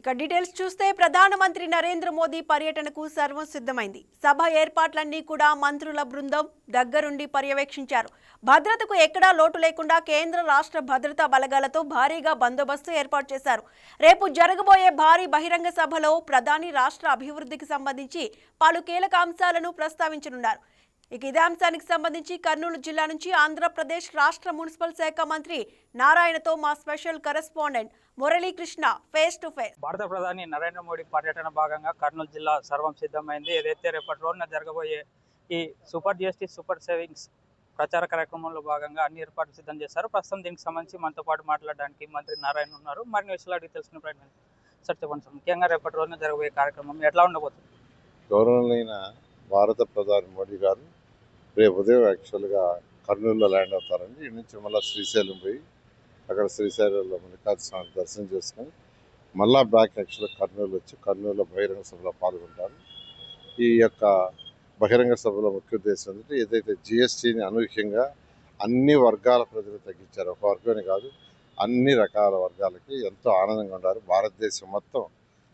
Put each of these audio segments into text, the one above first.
ఇక డీటెయిల్స్ చూస్తే ప్రధానమంత్రి నరేంద్ర మోదీ పర్యటనకు సర్వం సిద్ధమైంది. సభ ఏర్పాట్లన్నీ కూడా మంత్రుల బృందం దగ్గరుండి పర్యవేక్షించారు. భద్రతకు ఎక్కడా లోటు లేకుండా కేంద్ర రాష్ట్ర భద్రతా బలగాలతో భారీగా బందోబస్తు ఏర్పాటు చేశారు. రేపు జరగబోయే భారీ బహిరంగ సభలో ప్రధాని రాష్ట్ర అభివృద్ధికి సంబంధించి పలు కీలక అంశాలను ప్రస్తావించనున్నారు. ఇక ఇదే అంశానికి సంబంధించి కర్నూలు జిల్లా నుంచి ఆంధ్రప్రదేశ్ రాష్ట్ర మున్సిపల్ శాఖ మంత్రి నారాయణతో మా special correspondent Muralikrishna face to face. భారత ప్రధాని నరేంద్ర మోడీ పర్యటన భాగంగా కర్నూలు జిల్లా సర్వం సిద్ధమైంది. ఏదైతే రేపటి రోజున జరగబోయే ఈ సూపర్ జిఎస్టీ సూపర్ సేవింగ్స్ ప్రచార కార్యక్రమంలో భాగంగా అన్ని ఏర్పాట్లు సిద్ధం చేశారు. ప్రస్తుతం దీనికి సంబంధించి మనతో పాటు మాట్లాడడానికి మంత్రి నారాయణ ఉన్నారు. మరిన్ని విషయాలు అడిగి తెలుసుకునే ప్రయత్నం సార్ చెప్పండి సార్. ముఖ్యంగా రేపటి రోజున జరగబోయే కార్యక్రమం ఎట్లా ఉండబోతుంది? గౌరవనీయ భారత ప్రధాని మోడీ గారు రేపు ఉదయం యాక్చువల్గా కర్నూలులో ల్యాండ్ అవుతారండి. ఈ నుంచి మళ్ళీ శ్రీశైలం పోయి అక్కడ శ్రీశైలంలో మల్లికార్జున స్వామి దర్శనం చేసుకొని మళ్ళా బ్యాక్ యాక్చువల్గా కర్నూలు వచ్చి కర్నూలులో బహిరంగ సభలో పాల్గొంటారు. ఈ యొక్క బహిరంగ సభలో ముఖ్య ఉద్దేశం ఏంటంటే ఏదైతే జిఎస్టీని అనూహ్యంగా అన్ని వర్గాల ప్రజలు తగ్గించారు. ఒక వర్గమే కాదు అన్ని రకాల వర్గాలకి ఎంతో ఆనందంగా ఉన్నారు. భారతదేశం మొత్తం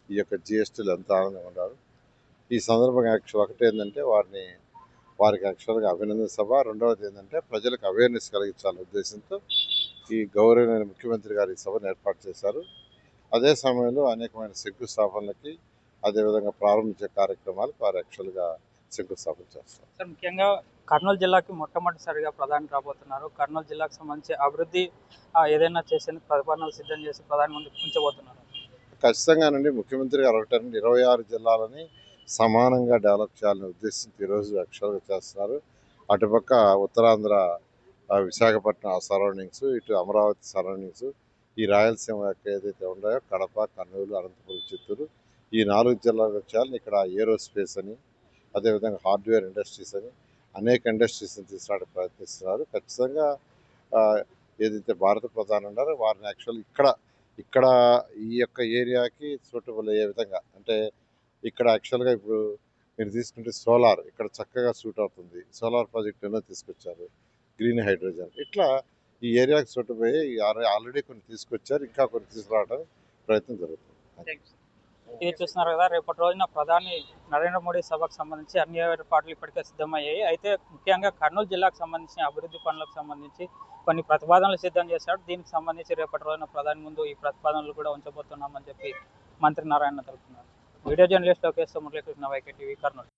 ఈ యొక్క జిఎస్టీలు ఎంతో ఆనందంగా ఉన్నారు. ఈ సందర్భంగా యాక్చువల్ ఒకటి ఏంటంటే వారిని వారికి యాక్చువల్గా అభినందన సభ. రెండవది ఏంటంటే ప్రజలకు అవేర్నెస్ కలిగించాలనే ఉద్దేశంతో ఈ గౌరవనీయ ముఖ్యమంత్రి గారు ఈ సభను ఏర్పాటు చేశారు. అదే సమయంలో అనేకమైన శంకుస్థాపనలకి అదేవిధంగా ప్రారంభించే కార్యక్రమాలకు వారు యాక్చువల్గా శంకుస్థాపన చేస్తారు. సార్ ముఖ్యంగా కర్నూలు జిల్లాకి మొట్టమొదటిసారిగా ప్రధాని రాబోతున్నారు. కర్నూలు జిల్లాకు సంబంధించి అభివృద్ధి ఏదైనా చేసేందుకు ప్రతిపాదనలు సిద్ధం చేసి ప్రధాని ముందు ఉంచబోతున్నారు ఖచ్చితంగానండి. ముఖ్యమంత్రి గారు ఒకటండి. ఇరవై ఆరు జిల్లాలని సమానంగా డెవలప్ చేయాలనే ఉద్దేశంతో ఈరోజు యాక్చువల్గా చేస్తున్నారు. అటుపక్క ఉత్తరాంధ్ర విశాఖపట్నం సరౌండింగ్స్ ఇటు అమరావతి సరౌండింగ్స్ ఈ రాయలసీమ యొక్క ఏదైతే ఉన్నాయో కడప కర్నూలు అనంతపురం చిత్తూరు ఈ నాలుగు జిల్లాలకు వచ్చేయాలని ఇక్కడ ఏరోస్పేస్ అని అదేవిధంగా హార్డ్వేర్ ఇండస్ట్రీస్ అని అనేక ఇండస్ట్రీస్ని తీసుకురావడానికి ప్రయత్నిస్తున్నారు. ఖచ్చితంగా ఏదైతే భారత ప్రధాని ఉన్నారో వారిని యాక్చువల్ ఇక్కడ ఇక్కడ ఈ యొక్క ఏరియాకి సూటబుల్ అయ్యే విధంగా అంటే ఇక్కడ యాక్చువల్గా ఇప్పుడు మీరు తీసుకుంటే సోలార్ ఇక్కడ చక్కగా సూట్ అవుతుంది. సోలార్ ప్రాజెక్ట్ ఎన్నో తీసుకొచ్చారు? గ్రీన్ హైడ్రోజన్ ఇట్లా ఈ ఏరియాకి సూట్ అయ్యి ఆల్రెడీ కొన్ని తీసుకొచ్చారు ఇంకా కొన్ని తీసుకురావడం ప్రయత్నం జరుగుతుంది. ఇది చూస్తున్నారు కదా రేపటి రోజున ప్రధాని నరేంద్ర మోడీ సభకు సంబంధించి అన్ని ఏర్పాట్లు ఇప్పటికే సిద్ధమయ్యాయి. అయితే ముఖ్యంగా కర్నూలు జిల్లాకు సంబంధించిన అభివృద్ధి పనులకు సంబంధించి కొన్ని ప్రతిపాదనలు సిద్ధం చేశాడు దీనికి సంబంధించి రేపటి రోజున ప్రధాని ముందు ఈ ప్రతిపాదనలు కూడా ఉంచబోతున్నామని చెప్పి మంత్రి నారాయణ తెలుపుతున్నారు. video journalist Lokesh Muralikrishna YK TV Kurnool